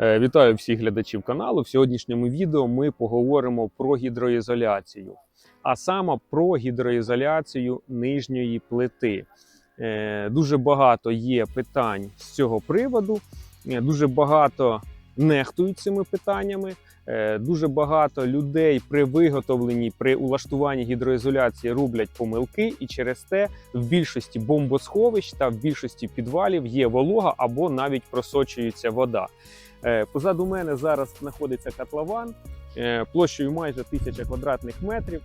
Е, Вітаю всіх глядачів каналу. В сьогоднішньому відео ми поговоримо про гідроізоляцію, а саме про гідроізоляцію нижньої плити. Е, Дуже багато є питань з цього приводу, е, дуже багато нехтують цими питаннями. Дуже багато людей при виготовленні, при улаштуванні гідроізоляції роблять помилки, і через те в більшості бомбосховищ та в більшості підвалів є волога або навіть просочується вода. Е, Позаду мене зараз знаходиться котлован е, площею майже тисяча квадратних метрів.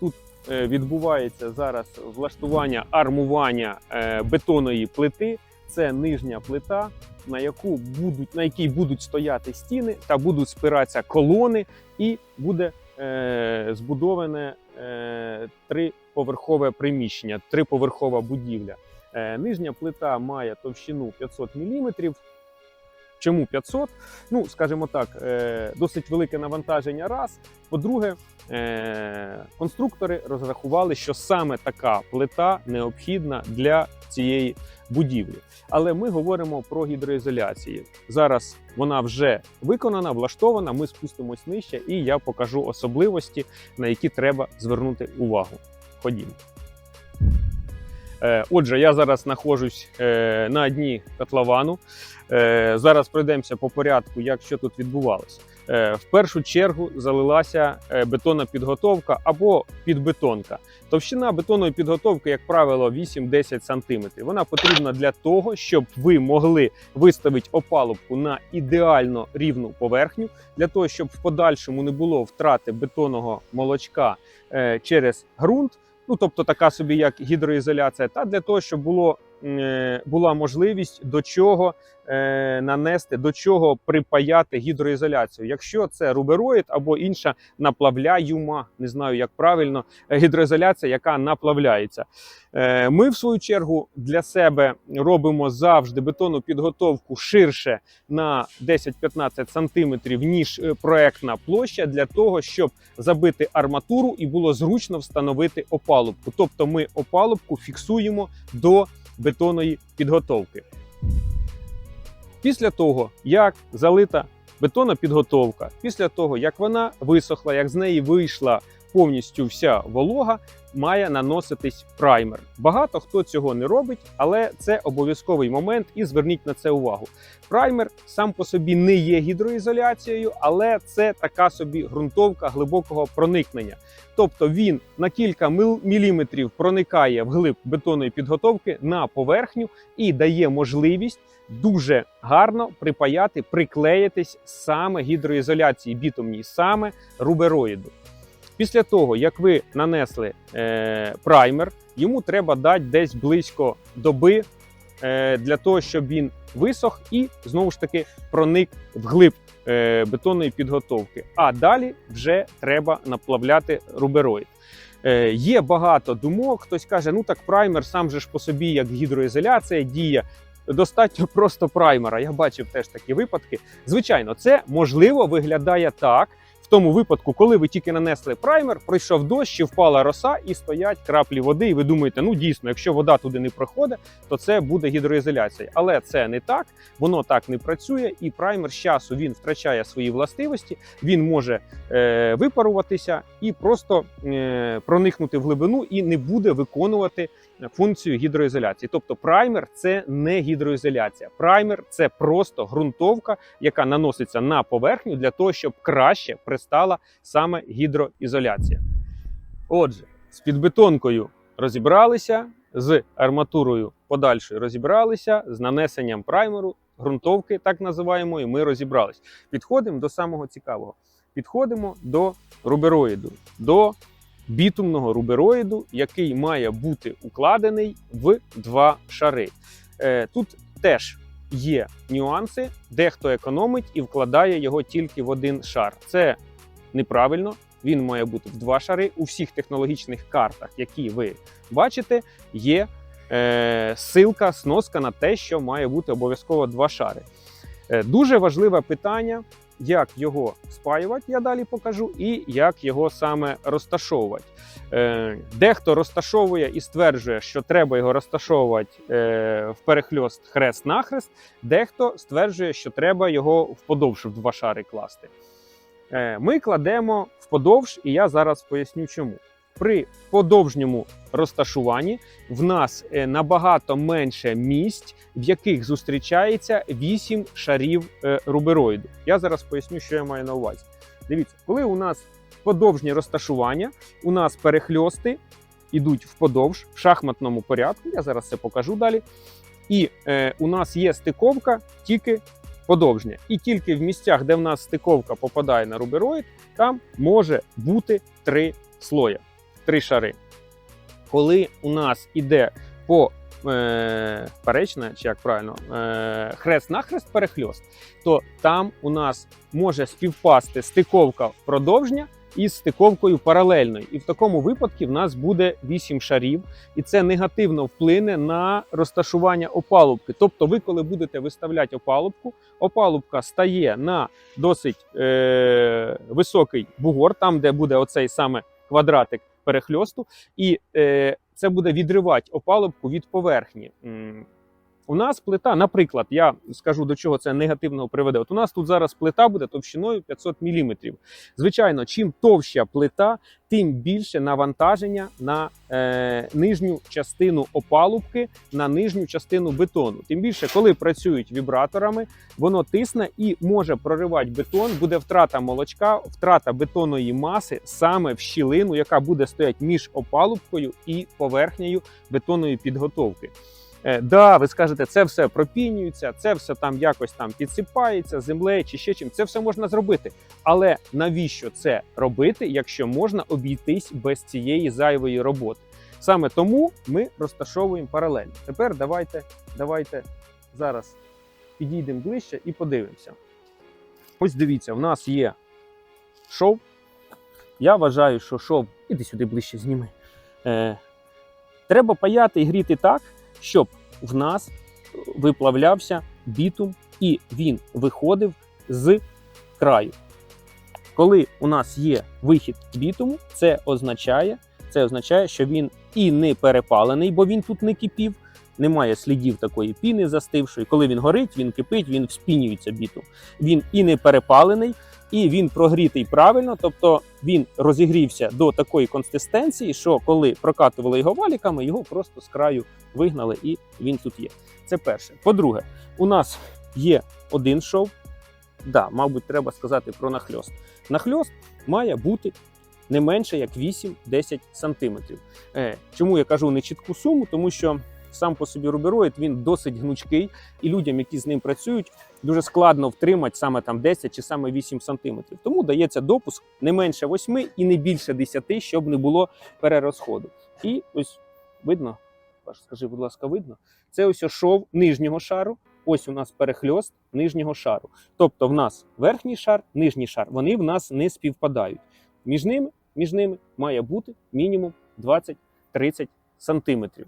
Тут е, відбувається зараз влаштування армування бетонної плити. Це нижня плита, на яку будуть на якій будуть стояти стіни та будуть спиратися колони, і буде е, збудоване е, триповерхове приміщення, триповерхова будівля. Е, нижня плита має товщину 500 мм. Чому 500? Ну, скажімо так, е, досить велике навантаження. Раз. По-друге, е, конструктори розрахували, що саме така плита необхідна для цієї будівлі. Але ми говоримо про гідроізоляцію. Зараз вона вже виконана, влаштована. Ми спустимось нижче, і я покажу особливості, на які треба звернути увагу. Ходімо. Е, Отже, я зараз знаходжусь е, на дні котловану. Е, Зараз пройдемося по порядку, як що тут відбувалося. Е, В першу чергу залилася бетонна підготовка або підбетонка. Товщина бетонної підготовки, як правило, 8-10 см. Вона потрібна для того, щоб ви могли виставити опалубку на ідеально рівну поверхню, для того, щоб в подальшому не було втрати бетонного молочка через ґрунт. Ну, тобто така собі як гідроізоляція, та для того, щоб було, була можливість до чого е, нанести, до чого припаяти гідроізоляцію. Якщо це рубероїд або інша наплавляюма, не знаю як правильно, е, гідроізоляція, яка наплавляється. Е, Ми, в свою чергу, для себе робимо завжди бетонну підготовку ширше на 10-15 см, ніж е, проектна площа, для того, щоб забити арматуру і було зручно встановити опалубку. Тобто ми опалубку фіксуємо до бетонної підготовки. Після того, як залита бетонна підготовка, після того, як вона висохла, як з неї вийшла повністю вся волога, має наноситись праймер. Багато хто цього не робить, але це обов'язковий момент, і зверніть на це увагу. Праймер сам по собі не є гідроізоляцією, але це така собі ґрунтовка глибокого проникнення. Тобто він на кілька міліметрів проникає вглиб бетонної підготовки на поверхню і дає можливість дуже гарно припаяти, приклеїтись саме гідроізоляції бітумній, саме рубероїду. Після того, як ви нанесли е, праймер, йому треба дати десь близько доби е, для того, щоб він висох і знову ж таки проник вглиб е, бетонної підготовки. А далі вже треба наплавляти рубероїд. Е, є багато думок. Хтось каже, ну так праймер сам же ж по собі, як гідроізоляція, діє. Достатньо просто праймера. Я бачив теж такі випадки. Звичайно, це можливо виглядає так. Тому випадку, коли ви тільки нанесли праймер, пройшов дощ, чи впала роса і стоять краплі води, і ви думаєте, ну дійсно, якщо вода туди не проходить, то це буде гідроізоляція. Але це не так, воно так не працює, і праймер з часу він втрачає свої властивості, він може е, випаруватися і просто е, проникнути в глибину і не буде виконувати функцію гідроізоляції. Тобто праймер це не гідроізоляція. Праймер це просто ґрунтовка, яка наноситься на поверхню для того, щоб краще пристала саме гідроізоляція. Отже, з підбетонкою розібралися, з арматурою подальшою розібралися, з нанесенням праймеру, ґрунтовки, так називаємо, і ми розібралися. Підходимо до самого цікавого. Підходимо до рубероїду, до бітумного рубероїду, який має бути укладений в два шари. Е, Тут теж є нюанси, дехто економить і вкладає його тільки в один шар. Це неправильно. Він має бути в два шари. У всіх технологічних картах, які ви бачите, є е, силка, сноска на те, що має бути обов'язково два шари. Е, дуже важливе питання, як його спаювати, я далі покажу, і як його саме розташовувати. Е, Дехто розташовує і стверджує, що треба його розташовувати е, в перехльост хрест-нахрест, дехто стверджує, що треба його вподовж в два шари класти. Е, Ми кладемо вподовж, і я зараз поясню чому. При подовжньому розташуванні в нас е, набагато менше місць, в яких зустрічається 8 шарів е, рубероїду. Я зараз поясню, що я маю на увазі. Дивіться, коли у нас подовжні розташування, у нас перехльости йдуть вподовж в шахматному порядку. Я зараз це покажу далі. І е, у нас є стиковка тільки подовжня. І тільки в місцях, де в нас стиковка попадає на рубероїд, там може бути три слоя, три шари. Коли у нас іде по е, перечне, чи як правильно, е, хрест-нахрест перехльост, то там у нас може співпасти стиковка продовжня із стиковкою паралельною. І в такому випадку в нас буде 8 шарів, і це негативно вплине на розташування опалубки. Тобто, ви, коли будете виставляти опалубку, опалубка стає на досить е, високий бугор, там, де буде оцей саме квадратик перехльосту, і е, це буде відривати опалубку від поверхні. У нас плита, наприклад, я скажу до чого це негативно приведе. От у нас тут зараз плита буде товщиною 500 мм. Звичайно, чим товща плита, тим більше навантаження на е, нижню частину опалубки, на нижню частину бетону. Тим більше, коли працюють вібраторами, воно тисне і може проривати бетон. Буде втрата молочка, втрата бетонної маси саме в щілину, яка буде стояти між опалубкою і поверхнею бетонної підготовки. Е, да, ви скажете, це все пропінюється, це все там якось там підсипається землею чи ще чим. Це все можна зробити. Але навіщо це робити, якщо можна обійтись без цієї зайвої роботи? Саме тому ми розташовуємо паралельно. Тепер давайте, давайте зараз підійдемо ближче і подивимося. Ось дивіться, в нас є шов. Я вважаю, що шов, іди сюди ближче зніми. Е, треба паяти і гріти так, щоб в нас виплавлявся бітум і він виходив з краю. Коли у нас є вихід бітуму, це означає, це означає, що він і не перепалений, бо він тут не кипів, немає слідів такої піни застившої. Коли він горить, він кипить, він вспінюється бітум. Він і не перепалений, і він прогрітий правильно, тобто він розігрівся до такої консистенції, що коли прокатували його валіками, його просто з краю вигнали, і він тут є. Це перше. По-друге, у нас є один шов. Да, мабуть, треба сказати про нахльост. Нахльост має бути не менше як 8-10 сантиметрів. Е, чому я кажу не чітку суму? Тому що сам по собі рубероїд він досить гнучкий, і людям, які з ним працюють, дуже складно втримати саме там 10 чи саме 8 сантиметрів. Тому дається допуск не менше 8 і не більше 10, щоб не було перерозходу. І ось видно, скажи, будь ласка, видно? Це ось шов нижнього шару. Ось у нас перехльост нижнього шару. Тобто в нас верхній шар, нижній шар, вони в нас не співпадають. Між ними, між ними має бути мінімум 20-30 сантиметрів.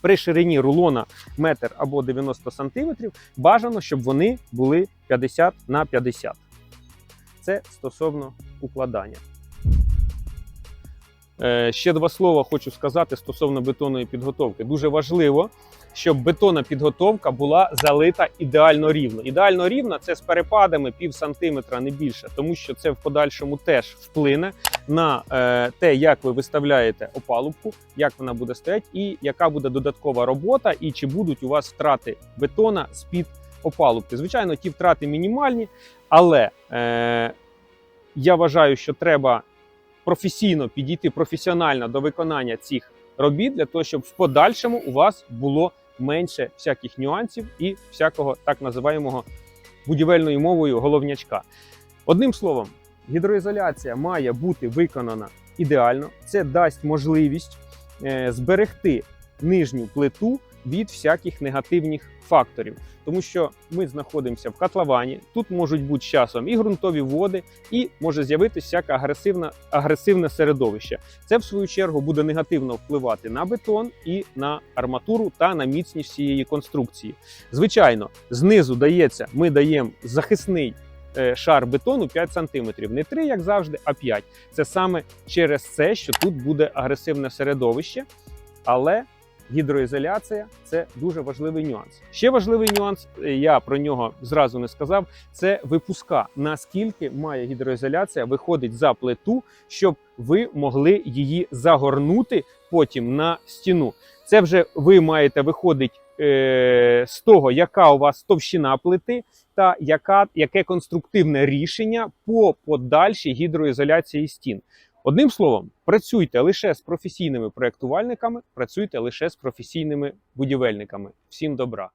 При ширині рулона метр або 90 сантиметрів бажано, щоб вони були 50 на 50. Це стосовно укладання. Е, Ще два слова хочу сказати стосовно бетонної підготовки. Дуже важливо, щоб бетонна підготовка була залита ідеально рівно. Ідеально рівно це з перепадами пів сантиметра, не більше, тому що це в подальшому теж вплине на е, те, як ви виставляєте опалубку, як вона буде стояти, і яка буде додаткова робота, і чи будуть у вас втрати бетона з під опалубки. Звичайно, ті втрати мінімальні, але е, я вважаю, що треба професійно підійти професіонально до виконання цих робіт для того, щоб в подальшому у вас було менше всяких нюансів і всякого так називаємого будівельною мовою головнячка. Одним словом, гідроізоляція має бути виконана ідеально. Це дасть можливість е, зберегти нижню плиту від всяких негативних факторів, тому що ми знаходимося в котловані. Тут можуть бути часом і ґрунтові води, і може з'явитися всяке агресивне, агресивне середовище. Це в свою чергу буде негативно впливати на бетон і на арматуру та на міцність цієї конструкції. Звичайно, знизу дається, ми даємо захисний е, шар бетону 5 см. Не 3, як завжди, а 5. Це саме через це, що тут буде агресивне середовище, але гідроізоляція це дуже важливий нюанс. Ще важливий нюанс, е, я про нього зразу не сказав. Це випуска. Наскільки має гідроізоляція виходить за плиту, щоб ви могли її загорнути потім на стіну. Це вже ви маєте виходить е, з того, яка у вас товщина плити, та яка, яке конструктивне рішення по подальшій гідроізоляції стін. Одним словом, працюйте лише з професійними проєктувальниками, працюйте лише з професійними будівельниками. Всім добра!